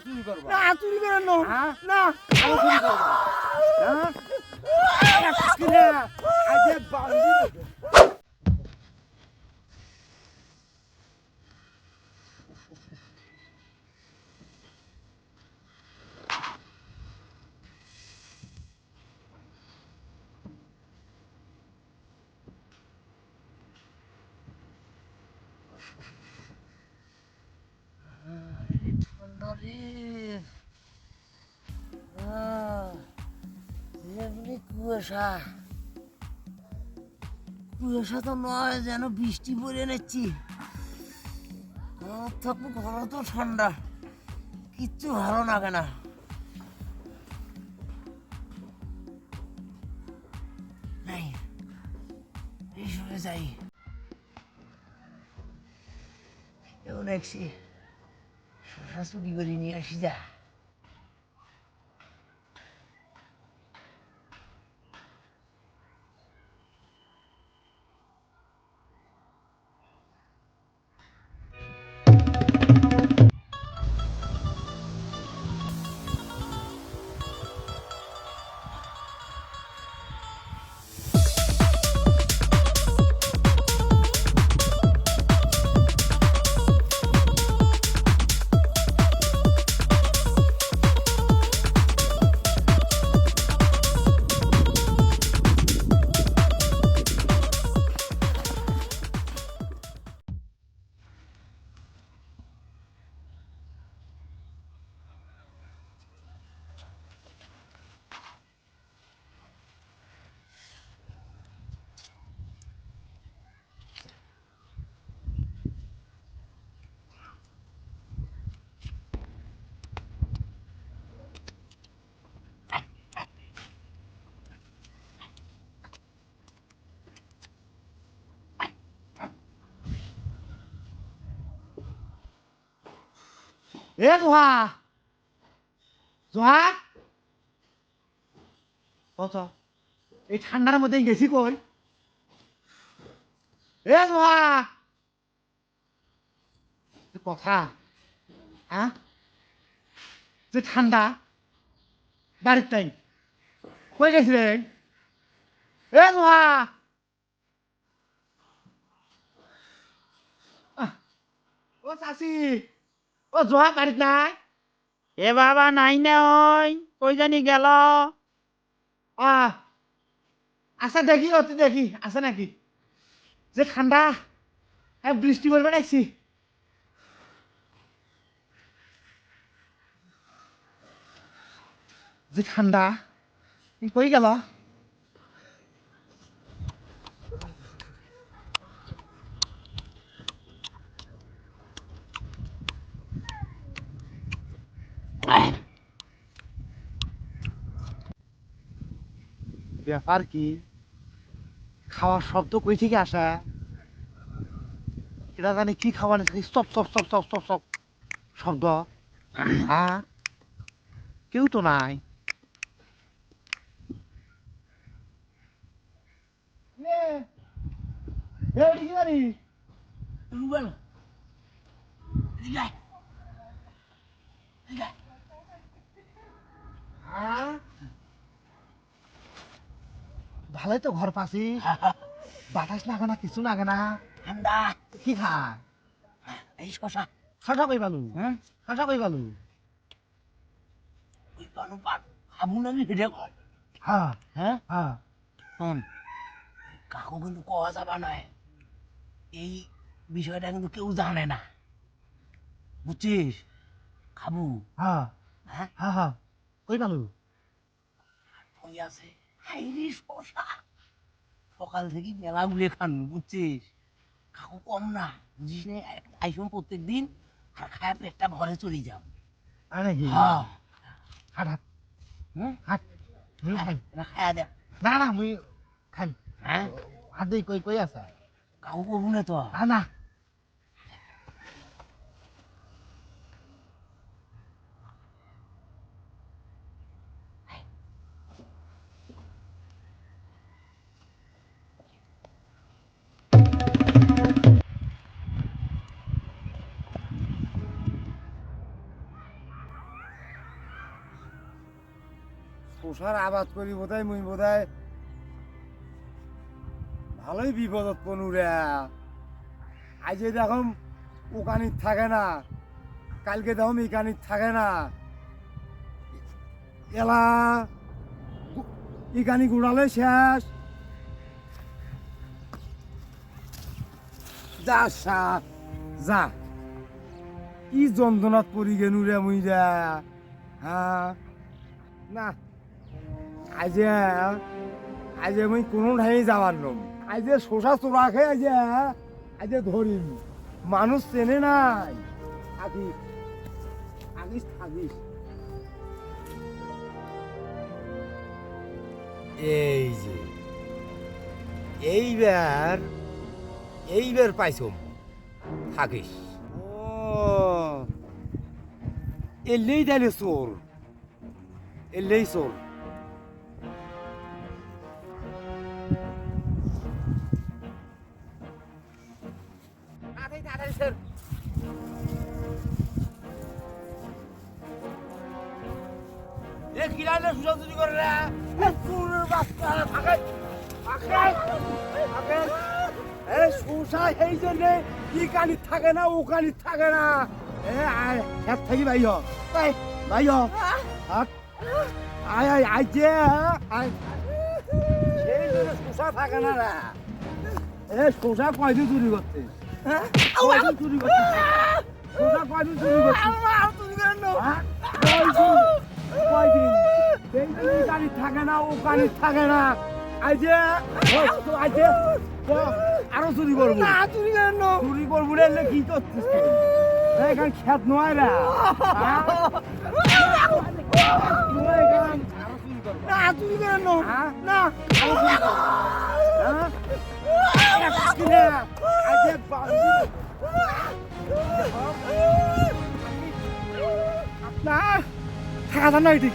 চুরি করবা? না চুরি করেন না। হ্যাঁ? না। আমি চুরি করবা? হ্যাঁ? আজকে না, এমনি কুয়াশা। কুয়াশা তো নয়, যেন বৃষ্টি পড়ে নিচ্ছি থাকব ঘর তো ঠান্ডা, কিচ্ছু ভালো লাগে না। যাই। এমন একছি শশা চুরি করে নিয়ে আসি যা এ জোহা জোহা কত এই ঠান্ডার মধ্যে গেছি কই এ জোহা কথা হ্যাঁ যে ঠান্ডা বাড়ির তাই কই গেছিলেন এ জোহা ও চাচি ও জোহা বাড়িত নাই? এ বাবা নাই না ওই কই জানি গেল। আহ আছে দেখি অতি দেখি আছে নাকি? যে ঠান্ডা হ্যাঁ বৃষ্টি পড়বে নাইছি যে ঠান্ডা কই গেল। ব্যাপার কি? খাওয়ার শব্দ কই থেকে আসা? এটা জানি কি খাওয়ার stop stop stop stop stop stop শব্দ। হ্যাঁ কেউ তো নাই। রুবেল এদিকে আয়। এদিকে আয়। হ্যাঁ? ভালোই তো ঘর পাশি বাতাস লাগে না কিছু লাগে না। ঠান্ডা কি খায় এই শশা শশা কই পালু। হ্যাঁ শশা কই পালু। ওই খাব না নি সেটা হ্যাঁ হ্যাঁ হ্যাঁ শোন কাকু কিন্তু কওয়া যাবা নয় এই বিষয়টা কিন্তু কেউ জানে না। বুঝছিস খাব হ্যাঁ হ্যাঁ হ্যাঁ কই পালু? ওই আছে? হাইরি শশা। সকাল থেকে মেলা গুলে খান বুঝছিস? কাকু কম না বুঝিস নে? আইসম প্রত্যেক দিন আর খায় পেটটা ঘরে চলে যাও। নাকি? হ্যাঁ হাট হাট। হুম? হাট মুই খাই। না খায় দে না না মুই খাই। হ্যাঁ? হাত কই কই আছে? কাকু কবু না তো? না। শোষার আবাদ করি বোধহয়, মুই বোধহয় ভালোই বিপদত পনুরে আজ দেখম ওকানিত থাকে না, কালকে দেখম ইকানিত থাকে না। এলা ইকানি গুড়ালে শেষ। যা সা, যা। কি যন্ত্রণাত পরি গেনু রে মুই রে। হ্যাঁ? না। আজে আজে মুই কোনো ঠাই যাবার নম। আজে শোষা চোরা খেয়ে আজে আজে ধরিম। মানুষ চেনে নাই। থাকিস থাকিস থাকিস এই যে এইবার এইবার পাইছম। থাকিস ও। এলেই তাহলে চোর। এলেই চোর। এ কিলালে সুযোগ চুরি করে রে? এ চোরের বাচ্চা থাকে থাকে এ সুসা এই জন্য কি কানি থাকে না ও কানি থাকে না। এ আয় হাত থাকি ভাই হ। ভাই হ। আয় আয় আয় যে আয়। সেই জন্য সুসা থাকে না রে। এ সুসা কয়দিন চুরি হ্যাঁ কয়দিন চুরি হ্যাঁ? কানি থাকে না ও কানি থাকে না আইজে আইজে আরও চুরি করব না চুরি কেন চুরি করব রে কি করছিস এখানে খেত নয় রে হ্যাঁ? আরও চুরি। হ্যাঁ? হ্যাঁ? কিনে, আইজে না থাকা না এটি